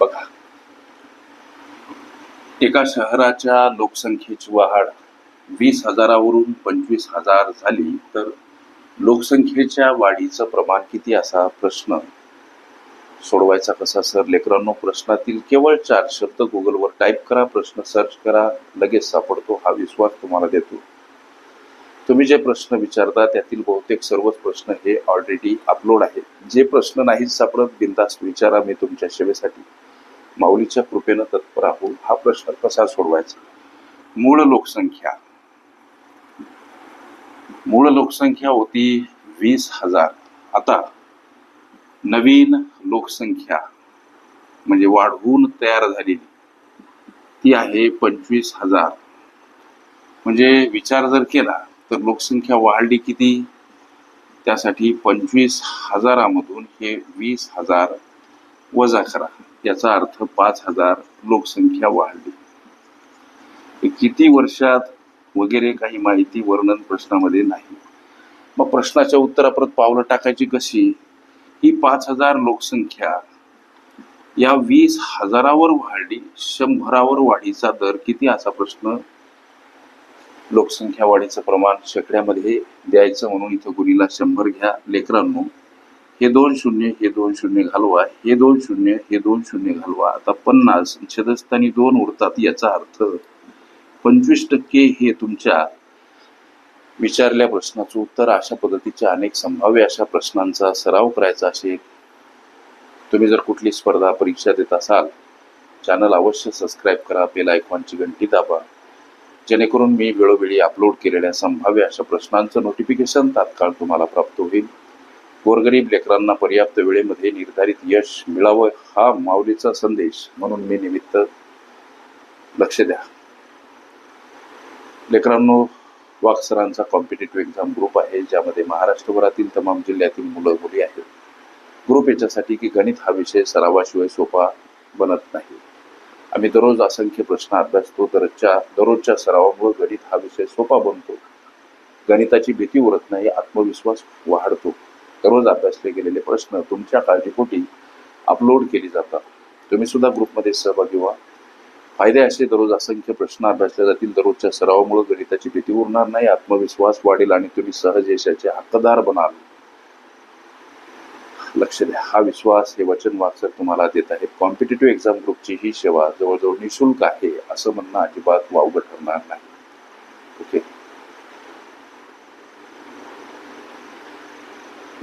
बघा. एका शहराच्या लोकसंख्येची वाढ वीस हजारावरून पंचवीस हजार झाली तर लोकसंख्येच्या वाढीचं प्रमाण किती असा प्रश्न सोडवायचा कसा सर? लेकरांनो प्रश्नातील केवळ चार शब्द गुगलवर टाईप करा प्रश्न सर्च करा लगेच सापडतो. हा विश्वास तुम्हाला देतो. तुम्ही जे प्रश्न विचारता त्यातील बहुतेक सर्वच प्रश्न हे ऑलरेडी अपलोड आहेत. जे प्रश्न नाहीत सापडत बिंदास्त विचारा मी तुमच्या सेवेसाठी. माऊलीच्या कृपेनं तत्पर आहोत. हा प्रश्न कसा सोडवायचा? मूळ लोकसंख्या. मूळ लोकसंख्या होती वीस हजार. आता नवीन लोकसंख्या म्हणजे वाढवून तयार झालेली ती आहे पंचवीस हजार. म्हणजे विचार जर केला तर लोकसंख्या वाढली किती? त्यासाठी पंचवीस हजारामधून हे वीस हजार वजा करा. याचा अर्थ पाच हजार लोकसंख्या वाढली. किती वर्षात वगैरे काही माहिती वर्णन प्रश्नामध्ये नाही. मग प्रश्नाच्या उत्तराप्रत पावलं टाकायची कशी? ही पाच हजार लोकसंख्या या वीस हजारावर वाढली. शंभरावर वाढीचा दर किती? असा प्रश्न लोकसंख्या वाढीचं प्रमाण शेकड्यामध्ये द्यायचं म्हणून इथं गुणीला शंभर घ्या. लेकरांनो हे दोन शून्य हे दोन शून्य घालवा हे दोन शून्य हे दोन शून्य घालवा. आता पन्नास छदस्थानी दोन उरतात याचा अर्थ पंचवीस टक्के हे तुमच्या विचारल्या प्रश्नाचं उत्तर अशा पद्धतीच्या अनेक संभाव्य अशा प्रश्नांचा सराव करायचा असेल. तुम्ही जर कुठली स्पर्धा परीक्षा देत असाल चॅनल अवश्य सबस्क्राईब करा बेल आयकॉनची घंटी दाबा. जेणेकरून मी वेळोवेळी अपलोड केलेल्या संभाव्य अशा प्रश्नांचं नोटिफिकेशन तात्काळ तुम्हाला प्राप्त होईल. गोरगरीब लेकरांना पर्याप्त वेळेमध्ये निर्धारित यश मिळावं हा माऊलीचा संदेश. म्हणून मी निमित्त लक्ष द्या. लेकरांनो वाक्सरांचा कॉम्पिटेटिव्ह एक्झाम ग्रुप आहे ज्यामध्ये महाराष्ट्रभरातील तमाम जिल्ह्यातील मुलं मुली आहेत. ग्रुप याच्यासाठी की गणित हा विषय सरावाशिवाय सोपा बनत नाही. आम्ही दररोज असंख्य प्रश्न अभ्यासतो दररोजच्या दररोजच्या सरावामुळे गणित हा विषय सोपा बनतो. गणिताची भीती उरत नाही आत्मविश्वास वाढतो. दररोज अभ्यासले गेलेले प्रश्न तुमच्या काळजीपोटी अपलोड केली जातात. तुम्ही सुद्धा ग्रुपमध्ये सहभागी व्हा. फायदे असे दररोज असंख्य प्रश्न अभ्यासले जातील. दररोजच्या सरावामुळे गणिताची भीती उरणार नाही आत्मविश्वास वाढेल आणि तुम्ही सहज यशाचे हक्कदार बनाल. लक्ष द्या. हा विश्वास हे वचन वाचक तुम्हाला देत आहे कॉम्पिटेटिव्ह एक्झाम ग्रुपची ही सेवा जवळजवळ निशुल्क आहे असं म्हणणं अजिबात वावगं ठरणार नाही. ओके